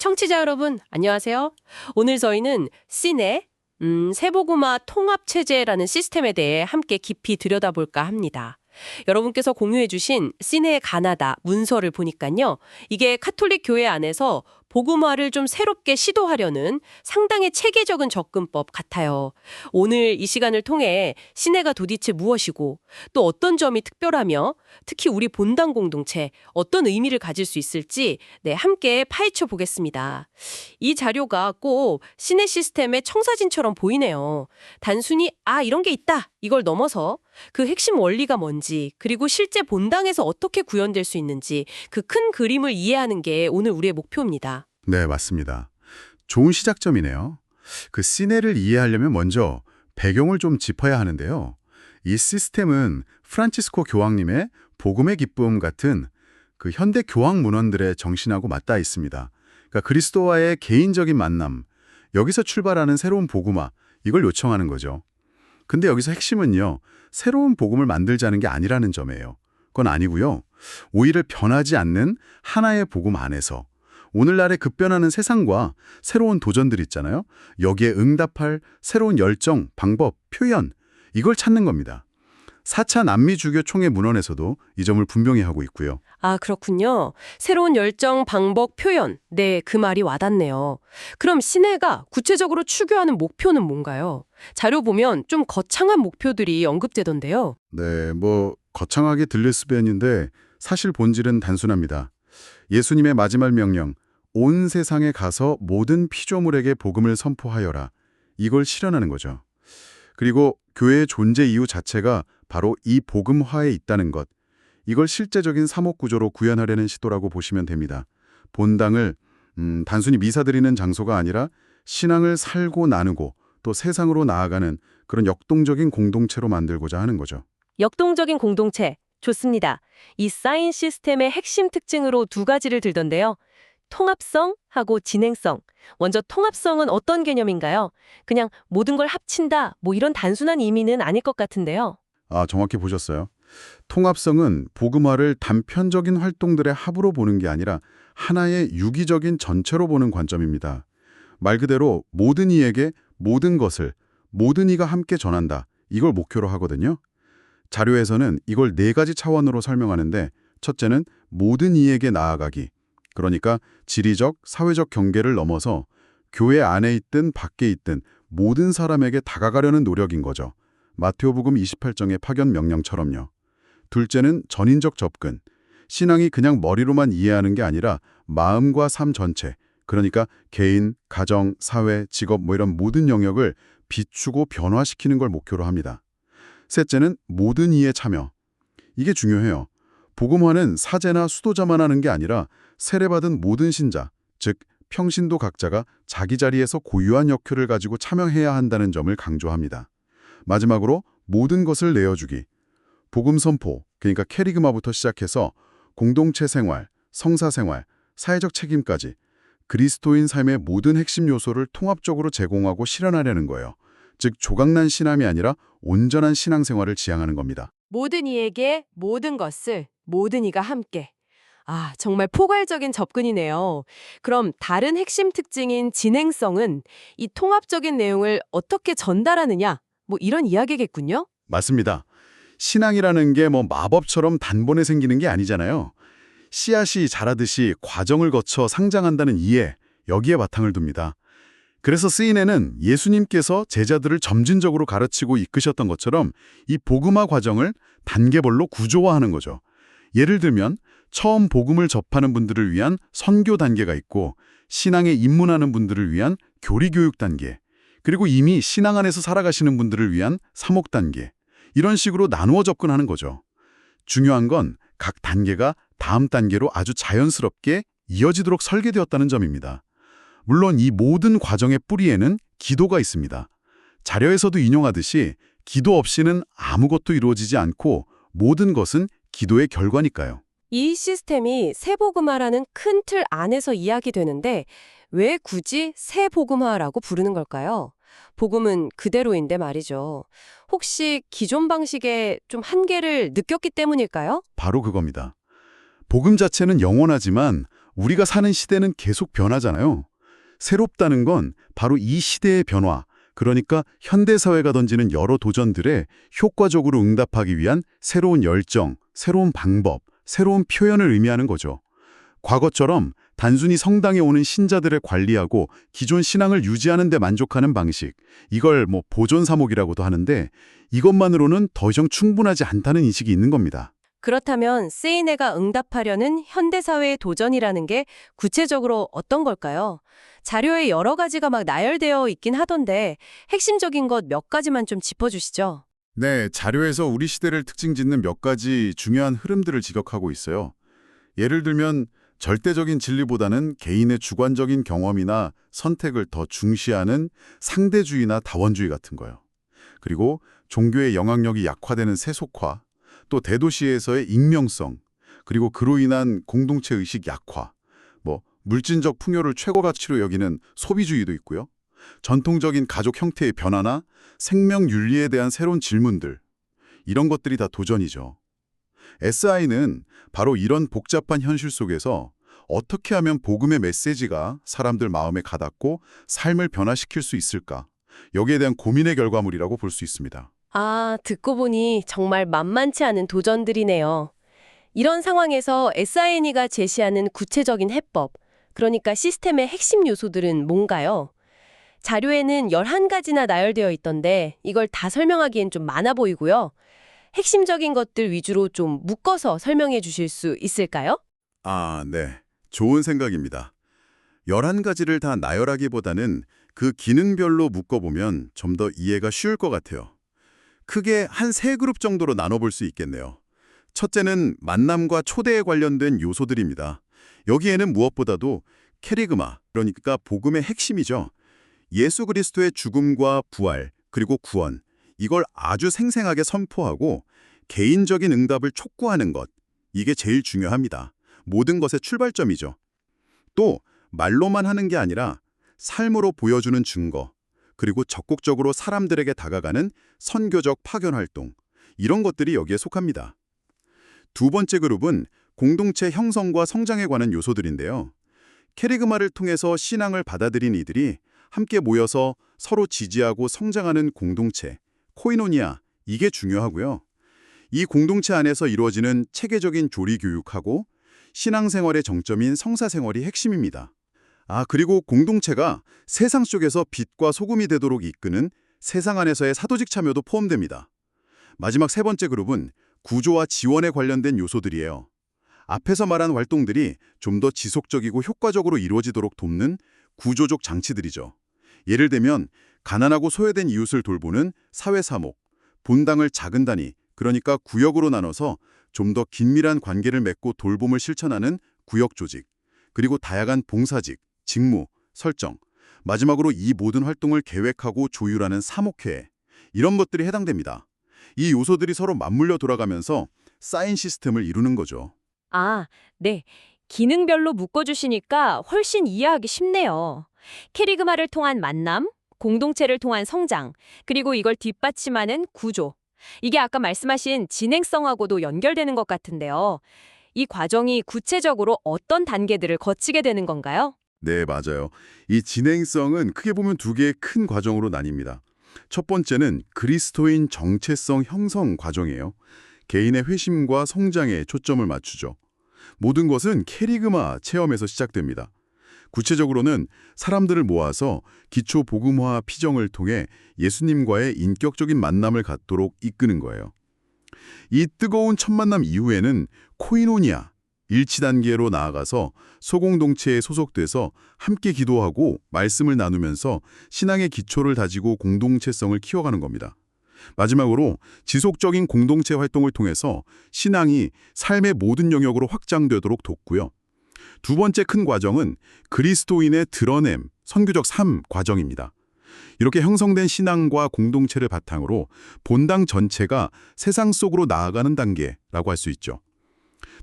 청취자 여러분, 안녕하세요. 오늘 저희는 시네, 음, 세보고마 통합체제라는 시스템에 대해 함께 깊이 들여다볼까 합니다. 여러분께서 공유해주신 시네의 가나다 문서를 보니까요. 이게 카톨릭 교회 안에서 복음화를 좀 새롭게 시도하려는 상당히 체계적인 접근법 같아요. 오늘 이 시간을 통해 시내가 도대체 무엇이고 또 어떤 점이 특별하며 특히 우리 본당 공동체 어떤 의미를 가질 수 있을지 네, 함께 파헤쳐 보겠습니다. 이 자료가 꼭 시내 시스템의 청사진처럼 보이네요. 단순히 아 이런 게 있다 이걸 넘어서 그 핵심 원리가 뭔지 그리고 실제 본당에서 어떻게 구현될 수 있는지 그 큰 그림을 이해하는 게 오늘 우리의 목표입니다. 네, 맞습니다. 좋은 시작점이네요. 그 시내를 이해하려면 먼저 배경을 좀 짚어야 하는데요. 이 시스템은 프란치스코 교황님의 복음의 기쁨 같은 그 현대 교황 문헌들의 정신하고 맞닿아 있습니다. 그러니까 그리스도와의 개인적인 만남, 여기서 출발하는 새로운 복음화, 이걸 요청하는 거죠. 근데 여기서 핵심은요, 새로운 복음을 만들자는 게 아니라는 점이에요. 그건 아니고요. 오히려 변하지 않는 하나의 복음 안에서 오늘날의 급변하는 세상과 새로운 도전들 있잖아요. 여기에 응답할 새로운 열정, 방법, 표현 이걸 찾는 겁니다. 4차 남미 주교 총회 문헌에서도 이 점을 분명히 하고 있고요. 아, 그렇군요. 새로운 열정, 방법, 표현. 네, 그 말이 와닿네요. 그럼 시내가 구체적으로 추구하는 목표는 뭔가요? 자료 보면 좀 거창한 목표들이 언급되던데요. 네, 뭐 거창하게 들릴 수변인데 사실 본질은 단순합니다. 예수님의 마지막 명령, 온 세상에 가서 모든 피조물에게 복음을 선포하여라. 이걸 실현하는 거죠. 그리고 교회의 존재 이유 자체가 바로 이 복음화에 있다는 것. 이걸 실제적인 사목구조로 구현하려는 시도라고 보시면 됩니다. 본당을 음, 단순히 미사 드리는 장소가 아니라 신앙을 살고 나누고 또 세상으로 나아가는 그런 역동적인 공동체로 만들고자 하는 거죠. 역동적인 공동체. 좋습니다. 이 사인 시스템의 핵심 특징으로 두 가지를 들던데요. 통합성하고 진행성. 먼저 통합성은 어떤 개념인가요? 그냥 모든 걸 합친다, 뭐 이런 단순한 의미는 아닐 것 같은데요. 아, 정확히 보셨어요. 통합성은 복음화를 단편적인 활동들의 합으로 보는 게 아니라 하나의 유기적인 전체로 보는 관점입니다. 말 그대로 모든 이에게 모든 것을 모든 이가 함께 전한다. 이걸 목표로 하거든요. 자료에서는 이걸 네 가지 차원으로 설명하는데 첫째는 모든 이에게 나아가기. 그러니까 지리적, 사회적 경계를 넘어서 교회 안에 있든 밖에 있든 모든 사람에게 다가가려는 노력인 거죠. 마테오복음 28장의 파견 명령처럼요. 둘째는 전인적 접근. 신앙이 그냥 머리로만 이해하는 게 아니라 마음과 삶 전체, 그러니까 개인, 가정, 사회, 직업 뭐 이런 모든 영역을 비추고 변화시키는 걸 목표로 합니다. 셋째는 모든 이의 참여. 이게 중요해요. 복음화는 사제나 수도자만 하는 게 아니라 세례받은 모든 신자, 즉 평신도 각자가 자기 자리에서 고유한 역할을 가지고 참여해야 한다는 점을 강조합니다. 마지막으로 모든 것을 내어주기. 복음 선포, 그러니까 캐리그마부터 시작해서 공동체 생활, 성사 생활, 사회적 책임까지 그리스도인 삶의 모든 핵심 요소를 통합적으로 제공하고 실현하려는 거예요. 즉 조각난 신앙이 아니라 온전한 신앙생활을 지향하는 겁니다. 모든 이에게 모든 것을 모든 이가 함께. 아, 정말 포괄적인 접근이네요. 그럼 다른 핵심 특징인 진행성은 이 통합적인 내용을 어떻게 전달하느냐? 뭐 이런 이야기겠군요. 맞습니다. 신앙이라는 게 뭐 마법처럼 단번에 생기는 게 아니잖아요. 씨앗이 자라듯이 과정을 거쳐 상장한다는 이해, 여기에 바탕을 둡니다. 그래서 쓰인에는 예수님께서 제자들을 점진적으로 가르치고 이끄셨던 것처럼 이 복음화 과정을 단계별로 구조화하는 거죠. 예를 들면 처음 복음을 접하는 분들을 위한 선교 단계가 있고 신앙에 입문하는 분들을 위한 교리 교육 단계, 그리고 이미 신앙 안에서 살아가시는 분들을 위한 사목 단계, 이런 식으로 나누어 접근하는 거죠. 중요한 건 각 단계가 다음 단계로 아주 자연스럽게 이어지도록 설계되었다는 점입니다. 물론 이 모든 과정의 뿌리에는 기도가 있습니다. 자료에서도 인용하듯이 기도 없이는 아무것도 이루어지지 않고 모든 것은 기도의 결과니까요. 이 시스템이 세복음화라는 큰 틀 안에서 이야기되는데 왜 굳이 세복음화라고 부르는 걸까요? 복음은 그대로인데 말이죠. 혹시 기존 방식의 좀 한계를 느꼈기 때문일까요? 바로 그겁니다. 복음 자체는 영원하지만 우리가 사는 시대는 계속 변하잖아요. 새롭다는 건 바로 이 시대의 변화, 그러니까 현대사회가 던지는 여러 도전들에 효과적으로 응답하기 위한 새로운 열정, 새로운 방법, 새로운 표현을 의미하는 거죠. 과거처럼 단순히 성당에 오는 신자들을 관리하고 기존 신앙을 유지하는 데 만족하는 방식, 이걸 뭐 보존사목이라고도 하는데 이것만으로는 더 이상 충분하지 않다는 인식이 있는 겁니다. 그렇다면 세이네가 응답하려는 현대사회의 도전이라는 게 구체적으로 어떤 걸까요? 자료에 여러 가지가 막 나열되어 있긴 하던데 핵심적인 것 몇 가지만 좀 짚어주시죠. 네, 자료에서 우리 시대를 특징 짓는 몇 가지 중요한 흐름들을 지적하고 있어요. 예를 들면 절대적인 진리보다는 개인의 주관적인 경험이나 선택을 더 중시하는 상대주의나 다원주의 같은 거요. 그리고 종교의 영향력이 약화되는 세속화, 또 대도시에서의 익명성, 그리고 그로 인한 공동체 의식 약화, 뭐 물질적 풍요를 최고 가치로 여기는 소비주의도 있고요. 전통적인 가족 형태의 변화나 생명 윤리에 대한 새로운 질문들, 이런 것들이 다 도전이죠. SI는 바로 이런 복잡한 현실 속에서 어떻게 하면 복음의 메시지가 사람들 마음에 가닿고 삶을 변화시킬 수 있을까? 여기에 대한 고민의 결과물이라고 볼 수 있습니다. 아, 듣고 보니 정말 만만치 않은 도전들이네요. 이런 상황에서 SINE가 제시하는 구체적인 해법, 그러니까 시스템의 핵심 요소들은 뭔가요? 자료에는 11가지나 나열되어 있던데 이걸 다 설명하기엔 좀 많아 보이고요. 핵심적인 것들 위주로 좀 묶어서 설명해 주실 수 있을까요? 아, 네. 좋은 생각입니다. 11가지를 다 나열하기보다는 그 기능별로 묶어보면 좀 더 이해가 쉬울 것 같아요. 크게 한 세 그룹 정도로 나눠볼 수 있겠네요. 첫째는 만남과 초대에 관련된 요소들입니다. 여기에는 무엇보다도 캐리그마, 그러니까 복음의 핵심이죠. 예수 그리스도의 죽음과 부활, 그리고 구원, 이걸 아주 생생하게 선포하고 개인적인 응답을 촉구하는 것, 이게 제일 중요합니다. 모든 것의 출발점이죠. 또 말로만 하는 게 아니라 삶으로 보여주는 증거, 그리고 적극적으로 사람들에게 다가가는 선교적 파견 활동, 이런 것들이 여기에 속합니다. 두 번째 그룹은 공동체 형성과 성장에 관한 요소들인데요. 캐리그마를 통해서 신앙을 받아들인 이들이 함께 모여서 서로 지지하고 성장하는 공동체, 코이노니아, 이게 중요하고요. 이 공동체 안에서 이루어지는 체계적인 조리 교육하고 신앙생활의 정점인 성사생활이 핵심입니다. 아, 그리고 공동체가 세상 속에서 빛과 소금이 되도록 이끄는 세상 안에서의 사도직 참여도 포함됩니다. 마지막 세 번째 그룹은 구조와 지원에 관련된 요소들이에요. 앞에서 말한 활동들이 좀 더 지속적이고 효과적으로 이루어지도록 돕는 구조적 장치들이죠. 예를 들면 가난하고 소외된 이웃을 돌보는 사회사목, 본당을 작은 단위, 그러니까 구역으로 나눠서 좀 더 긴밀한 관계를 맺고 돌봄을 실천하는 구역 조직, 그리고 다양한 봉사직, 직무, 설정, 마지막으로 이 모든 활동을 계획하고 조율하는 사목회, 이런 것들이 해당됩니다. 이 요소들이 서로 맞물려 돌아가면서 쌓인 시스템을 이루는 거죠. 아, 네. 기능별로 묶어주시니까 훨씬 이해하기 쉽네요. 캐리그마를 통한 만남, 공동체를 통한 성장, 그리고 이걸 뒷받침하는 구조. 이게 아까 말씀하신 진행성하고도 연결되는 것 같은데요. 이 과정이 구체적으로 어떤 단계들을 거치게 되는 건가요? 네, 맞아요. 이 진행성은 크게 보면 두 개의 큰 과정으로 나뉩니다. 첫 번째는 그리스도인 정체성 형성 과정이에요. 개인의 회심과 성장에 초점을 맞추죠. 모든 것은 캐리그마 체험에서 시작됩니다. 구체적으로는 사람들을 모아서 기초 복음화 피정을 통해 예수님과의 인격적인 만남을 갖도록 이끄는 거예요. 이 뜨거운 첫 만남 이후에는 코이노니아, 일치 단계로 나아가서 소공동체에 소속돼서 함께 기도하고 말씀을 나누면서 신앙의 기초를 다지고 공동체성을 키워가는 겁니다. 마지막으로 지속적인 공동체 활동을 통해서 신앙이 삶의 모든 영역으로 확장되도록 돕고요. 두 번째 큰 과정은 그리스도인의 드러냄, 선교적 삶 과정입니다. 이렇게 형성된 신앙과 공동체를 바탕으로 본당 전체가 세상 속으로 나아가는 단계라고 할 수 있죠.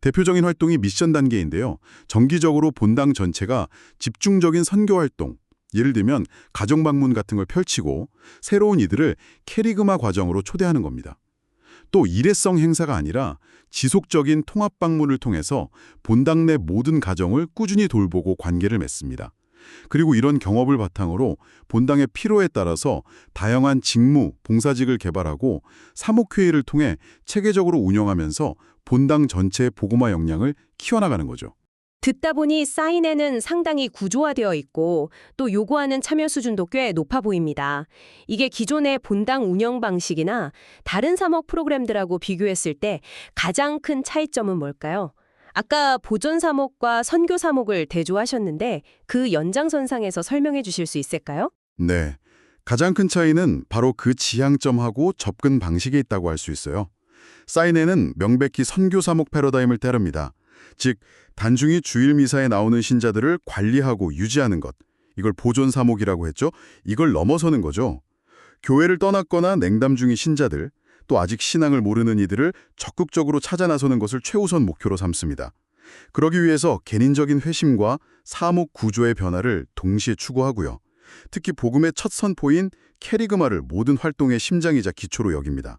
대표적인 활동이 미션 단계인데요. 정기적으로 본당 전체가 집중적인 선교 활동, 예를 들면 가정 방문 같은 걸 펼치고 새로운 이들을 캐리그마 과정으로 초대하는 겁니다. 또 일회성 행사가 아니라 지속적인 통합 방문을 통해서 본당 내 모든 가정을 꾸준히 돌보고 관계를 맺습니다. 그리고 이런 경험을 바탕으로 본당의 필요에 따라서 다양한 직무, 봉사직을 개발하고 사목회의를 통해 체계적으로 운영하면서 본당 전체의 보고마 역량을 키워나가는 거죠. 듣다 보니 사인회는 상당히 구조화되어 있고 또 요구하는 참여 수준도 꽤 높아 보입니다. 이게 기존의 본당 운영 방식이나 다른 사목 프로그램들하고 비교했을 때 가장 큰 차이점은 뭘까요? 아까 보존 사목과 선교 사목을 대조하셨는데 그 연장선상에서 설명해 주실 수 있을까요? 네. 가장 큰 차이는 바로 그 지향점하고 접근 방식에 있다고 할 수 있어요. 사인회는 명백히 선교사목 패러다임을 따릅니다. 즉, 단중히 주일 미사에 나오는 신자들을 관리하고 유지하는 것. 이걸 보존 사목이라고 했죠. 이걸 넘어서는 거죠. 교회를 떠났거나 냉담 중인 신자들, 또 아직 신앙을 모르는 이들을 적극적으로 찾아 나서는 것을 최우선 목표로 삼습니다. 그러기 위해서 개인적인 회심과 사목 구조의 변화를 동시에 추구하고요. 특히 복음의 첫 선포인 캐리그마를 모든 활동의 심장이자 기초로 여깁니다.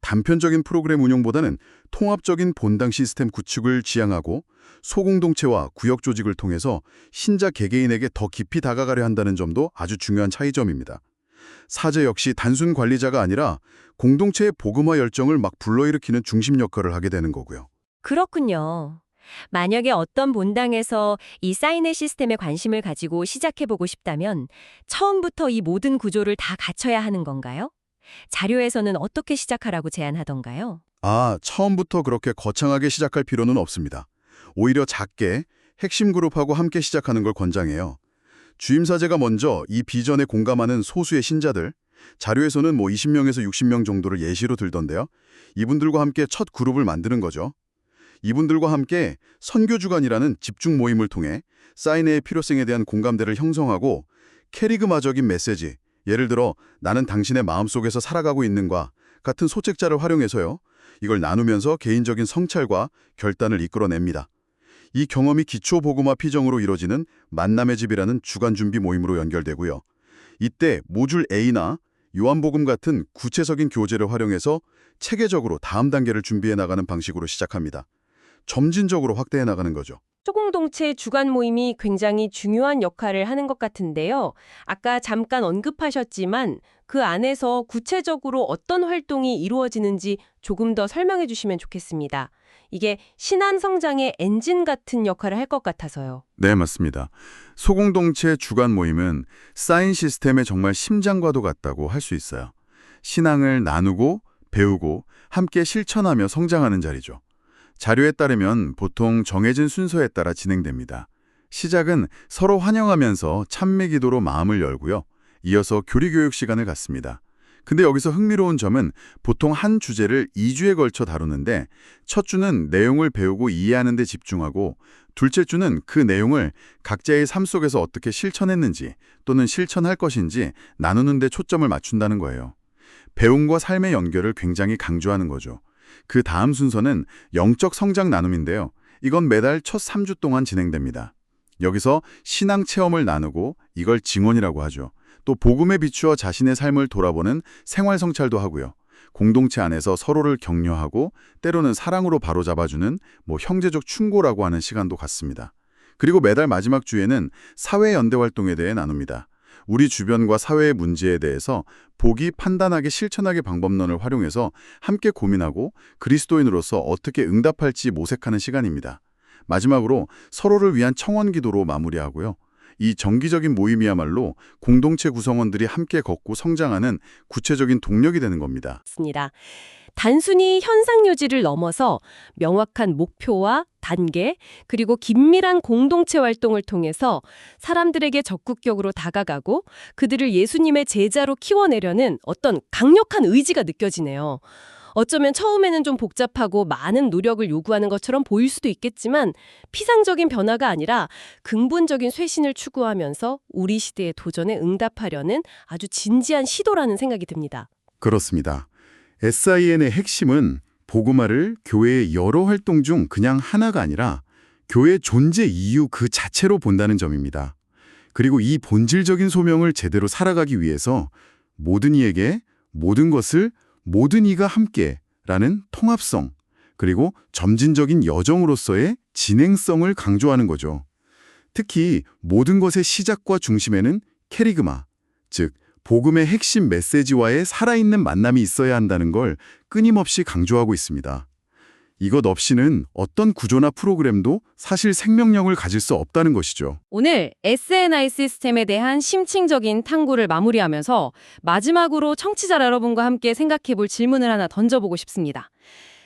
단편적인 프로그램 운영보다는 통합적인 본당 시스템 구축을 지향하고 소공동체와 구역 조직을 통해서 신자 개개인에게 더 깊이 다가가려 한다는 점도 아주 중요한 차이점입니다. 사제 역시 단순 관리자가 아니라 공동체의 복음화 열정을 막 불러일으키는 중심 역할을 하게 되는 거고요. 그렇군요. 만약에 어떤 본당에서 이 사인회 시스템에 관심을 가지고 시작해보고 싶다면 처음부터 이 모든 구조를 다 갖춰야 하는 건가요? 자료에서는 어떻게 시작하라고 제안하던가요? 아, 처음부터 그렇게 거창하게 시작할 필요는 없습니다. 오히려 작게 핵심 그룹하고 함께 시작하는 걸 권장해요. 주임사제가 먼저 이 비전에 공감하는 소수의 신자들, 자료에서는 뭐 20명에서 60명 정도를 예시로 들던데요. 이분들과 함께 첫 그룹을 만드는 거죠. 이분들과 함께 선교주간이라는 집중 모임을 통해 사인회의 필요성에 대한 공감대를 형성하고 캐리그마적인 메시지, 예를 들어 나는 당신의 마음속에서 살아가고 있는과 같은 소책자를 활용해서요. 이걸 나누면서 개인적인 성찰과 결단을 이끌어냅니다. 이 경험이 기초 보고마 피정으로 이뤄지는 만남의 집이라는 주간 준비 모임으로 연결되고요. 이때 모듈 A나 요한복음 같은 구체적인 교재를 활용해서 체계적으로 다음 단계를 준비해 나가는 방식으로 시작합니다. 점진적으로 확대해 나가는 거죠. 소공동체 주간 모임이 굉장히 중요한 역할을 하는 것 같은데요. 아까 잠깐 언급하셨지만 그 안에서 구체적으로 어떤 활동이 이루어지는지 조금 더 설명해 주시면 좋겠습니다. 이게 신안 성장의 엔진 같은 역할을 할 것 같아서요. 네, 맞습니다. 소공동체 주간 모임은 사인 시스템의 정말 심장과도 같다고 할 수 있어요. 신앙을 나누고 배우고 함께 실천하며 성장하는 자리죠. 자료에 따르면 보통 정해진 순서에 따라 진행됩니다. 시작은 서로 환영하면서 찬미 기도로 마음을 열고요. 이어서 교리 교육 시간을 갖습니다. 근데 여기서 흥미로운 점은 보통 한 주제를 2주에 걸쳐 다루는데 첫 주는 내용을 배우고 이해하는 데 집중하고 둘째 주는 그 내용을 각자의 삶 속에서 어떻게 실천했는지 또는 실천할 것인지 나누는 데 초점을 맞춘다는 거예요. 배움과 삶의 연결을 굉장히 강조하는 거죠. 그 다음 순서는 영적 성장 나눔인데요. 이건 매달 첫 3주 동안 진행됩니다. 여기서 신앙 체험을 나누고 이걸 증언이라고 하죠. 또 복음에 비추어 자신의 삶을 돌아보는 생활 성찰도 하고요. 공동체 안에서 서로를 격려하고 때로는 사랑으로 바로잡아주는 뭐 형제적 충고라고 하는 시간도 갖습니다. 그리고 매달 마지막 주에는 사회 연대 활동에 대해 나눕니다. 우리 주변과 사회의 문제에 대해서 보기 판단하게 실천하게 방법론을 활용해서 함께 고민하고 그리스도인으로서 어떻게 응답할지 모색하는 시간입니다. 마지막으로 서로를 위한 청원 기도로 마무리하고요. 이 정기적인 모임이야말로 공동체 구성원들이 함께 걷고 성장하는 구체적인 동력이 되는 겁니다. 단순히 현상 유지를 넘어서 명확한 목표와 단계, 그리고 긴밀한 공동체 활동을 통해서 사람들에게 적극적으로 다가가고 그들을 예수님의 제자로 키워내려는 어떤 강력한 의지가 느껴지네요. 어쩌면 처음에는 좀 복잡하고 많은 노력을 요구하는 것처럼 보일 수도 있겠지만 피상적인 변화가 아니라 근본적인 쇄신을 추구하면서 우리 시대의 도전에 응답하려는 아주 진지한 시도라는 생각이 듭니다. 그렇습니다. SIN의 핵심은 복음화를 교회의 여러 활동 중 그냥 하나가 아니라 교회 존재 이유 그 자체로 본다는 점입니다. 그리고 이 본질적인 소명을 제대로 살아가기 위해서 모든 이에게 모든 것을 모든 이가 함께 라는 통합성, 그리고 점진적인 여정으로서의 진행성을 강조하는 거죠. 특히 모든 것의 시작과 중심에는 캐리그마, 즉 복음의 핵심 메시지와의 살아있는 만남이 있어야 한다는 걸 끊임없이 강조하고 있습니다. 이것 없이는 어떤 구조나 프로그램도 사실 생명력을 가질 수 없다는 것이죠. 오늘 SNI 시스템에 대한 심층적인 탐구를 마무리하면서 마지막으로 청취자 여러분과 함께 생각해 볼 질문을 하나 던져보고 싶습니다.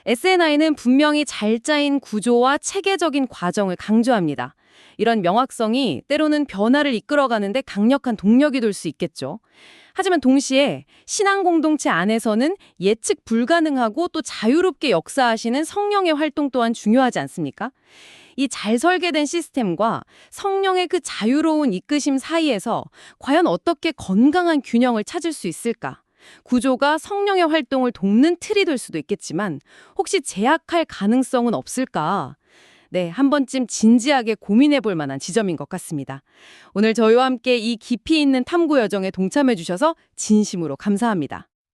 SNI는 분명히 잘 짜인 구조와 체계적인 과정을 강조합니다. 이런 명확성이 때로는 변화를 이끌어가는데 강력한 동력이 될 수 있겠죠. 하지만 동시에 신앙 공동체 안에서는 예측 불가능하고 또 자유롭게 역사하시는 성령의 활동 또한 중요하지 않습니까? 이 잘 설계된 시스템과 성령의 그 자유로운 이끄심 사이에서 과연 어떻게 건강한 균형을 찾을 수 있을까? 구조가 성령의 활동을 돕는 틀이 될 수도 있겠지만 혹시 제약할 가능성은 없을까? 네, 한 번쯤 진지하게 고민해 볼 만한 지점인 것 같습니다. 오늘 저희와 함께 이 깊이 있는 탐구 여정에 동참해 주셔서 진심으로 감사합니다.